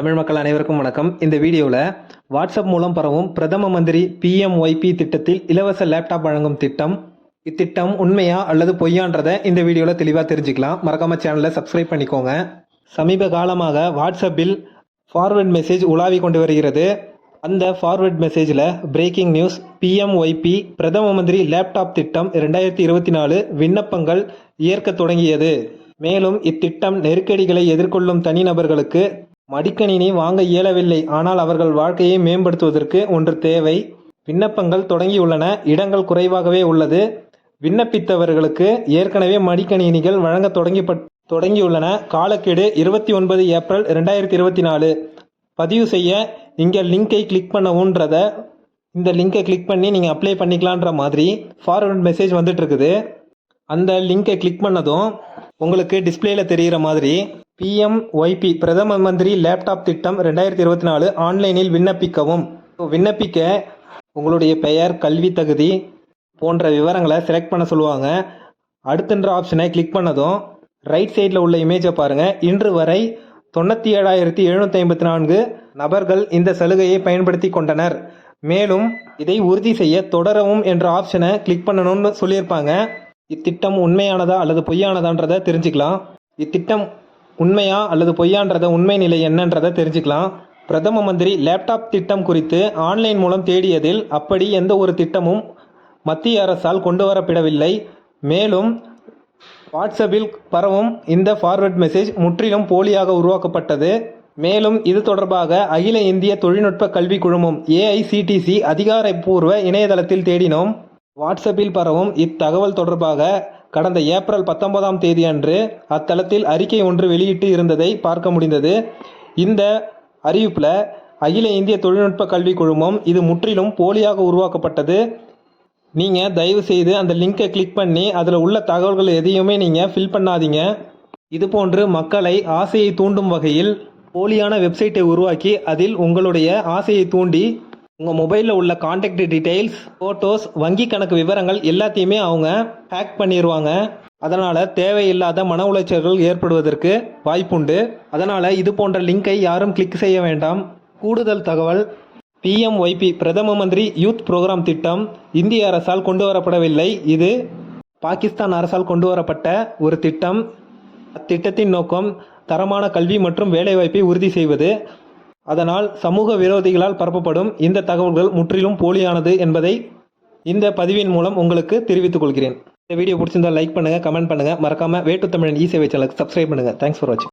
தமிழ் மக்கள் அனைவருக்கும் வணக்கம். இந்த வீடியோவில் வாட்ஸ்அப் மூலம் பரவும் பிரதம மந்திரி பிஎம்ஒய்பி திட்டத்தில் இலவச லேப்டாப் வழங்கும் திட்டம் இத்திட்டம் உண்மையா அல்லது பொய்யான்றதை இந்த வீடியோவில் தெளிவாக தெரிஞ்சுக்கலாம். மறக்காம சேனலை சப்ஸ்கிரைப் பண்ணிக்கோங்க. சமீப காலமாக வாட்ஸ்அப்பில் ஃபார்வர்ட் மெசேஜ் உலாவி கொண்டு வருகிறது. அந்த ஃபார்வர்ட் மெசேஜில் பிரேக்கிங் நியூஸ் பிஎம்ஒய்பி பிரதம மந்திரி லேப்டாப் திட்டம் ரெண்டாயிரத்தி இருபத்தி நாலு விண்ணப்பங்கள் ஏற்க தொடங்கியது. மேலும் இத்திட்டம் நெருக்கடிகளை எதிர்கொள்ளும் தனிநபர்களுக்கு மடிக்கணினி வாங்க இயலவில்லை. ஆனால் அவர்கள் வாழ்க்கையை மேம்படுத்துவதற்கு ஒன்று தேவை. விண்ணப்பங்கள் தொடங்கியுள்ளன. இடங்கள் குறைவாகவே உள்ளது. விண்ணப்பித்தவர்களுக்கு ஏற்கனவே மடிக்கணினிகள் வழங்க தொடங்கி தொடங்கியுள்ளன. காலக்கெடு இருபத்தி ஒன்பது ஏப்ரல் ரெண்டாயிரத்தி இருபத்தி நாலு பதிவு செய்ய இங்கே லிங்கை கிளிக் பண்ணவுன்றத இந்த லிங்கை கிளிக் பண்ணி நீங்கள் அப்ளை பண்ணிக்கலான்ற மாதிரி ஃபார்வர்ட் மெசேஜ் வந்துட்டு இருக்குது. அந்த லிங்கை கிளிக் பண்ணதும் உங்களுக்கு டிஸ்பிளேல தெரிகிற மாதிரி பிஎம்ஒய்பி பிரதம மந்திரி லேப்டாப் திட்டம் ரெண்டாயிரத்தி இருபத்தி நாலு ஆன்லைனில் விண்ணப்பிக்கவும். விண்ணப்பிக்க உங்களுடைய பெயர் கல்வி தகுதி போன்ற விவரங்களை செலக்ட் பண்ண சொல்லுவாங்க. அடுத்துன்ற ஆப்ஷனை கிளிக் பண்ணதும் ரைட் சைடில் உள்ள இமேஜை பாருங்கள் இன்று வரை தொண்ணூற்றி ஏழாயிரத்தி எழுநூற்றி ஐம்பத்தி நான்கு நபர்கள் இந்த சலுகையை பயன்படுத்தி கொண்டனர். மேலும் இதை உறுதி செய்ய தொடரவும் என்ற ஆப்ஷனை கிளிக் பண்ணணும்னு சொல்லியிருப்பாங்க. இத்திட்டம் உண்மையானதா அல்லது பொய்யானதான்றதை தெரிஞ்சுக்கலாம். இத்திட்டம் உண்மையா அல்லது பொய்யான்றத உண்மை நிலை என்னன்றதை தெரிஞ்சுக்கலாம். பிரதம மந்திரி லேப்டாப் திட்டம் குறித்து ஆன்லைன் மூலம் தேடியதில் அப்படி எந்த ஒரு திட்டமும் மத்திய அரசால் கொண்டு வரப்படவில்லை மேலும் வாட்ஸ்அப்பில் பரவும் இந்த ஃபார்வர்ட் மெசேஜ் முற்றிலும் போலியாக உருவாக்கப்பட்டது. மேலும் இது தொடர்பாக அகில இந்திய தொழில்நுட்ப கல்வி குழுமம் ஏஐசிடிசி அதிகாரப்பூர்வ இணையதளத்தில் தேடினோம். வாட்ஸ்அப்பில் பரவும் இத்தகவல் தொடர்பாக கடந்த ஏப்ரல் பத்தொன்பதாம் தேதி அன்று அத்தளத்தில் அறிக்கை ஒன்று வெளியிட்டு இருந்ததை பார்க்க முடிந்தது. இந்த அறிவிப்பில் அகில இந்திய தொழில்நுட்ப கல்விக் குழுமம் இது முற்றிலும் போலியாக உருவாக்கப்பட்டது. நீங்கள் தயவு செய்து அந்த லிங்கை கிளிக் பண்ணி அதில் உள்ள தகவல்கள் எதையுமே நீங்கள் ஃபில் பண்ணாதீங்க. இது போன்று மக்களை ஆசையை தூண்டும் வகையில் போலியான வெப்சைட்டை உருவாக்கி அதில் உங்களுடைய ஆசையை தூண்டி உங்கள் மொபைலில் உள்ள காண்டாக்ட் டீட்டெயில்ஸ் ஃபோட்டோஸ் வங்கி கணக்கு விவரங்கள் எல்லாத்தையுமே அவங்க ஹேக் பண்ணிடுவாங்க அதனால் தேவையில்லாத மன உளைச்சல்கள் ஏற்படுவதற்கு வாய்ப்புண்டு. அதனால் இது போன்ற லிங்கை யாரும் கிளிக் செய்ய வேண்டாம். கூடுதல் தகவல் பிஎம்ஒய்பி பிரதம மந்திரி யூத் புரோகிராம் திட்டம் இந்திய அரசால் கொண்டு வரப்படவில்லை இது பாகிஸ்தான் அரசால் கொண்டு வரப்பட்ட ஒரு திட்டம். அத்திட்டத்தின் நோக்கம் தரமான கல்வி மற்றும் வேலைவாய்ப்பை உறுதி செய்வது. அதனால் சமூக விரோதிகளால் பரப்பப்படும் இந்த தகவல்கள் முற்றிலும் போலியானது என்பதை இந்த பதிவின் மூலம் உங்களுக்கு தெரிவித்துக் கொள்கிறேன். இந்த வீடியோ பிடிச்சிருந்தா லைக் பண்ணுங்கள் கமெண்ட் பண்ணுங்கள் மறக்காமல் வேட்டு தமிழன் இ சேவை சேனலுக்கு சப்ஸ்கிரைப் பண்ணுங்கள் தேங்க்ஸ் ஃபார் வாட்சிங்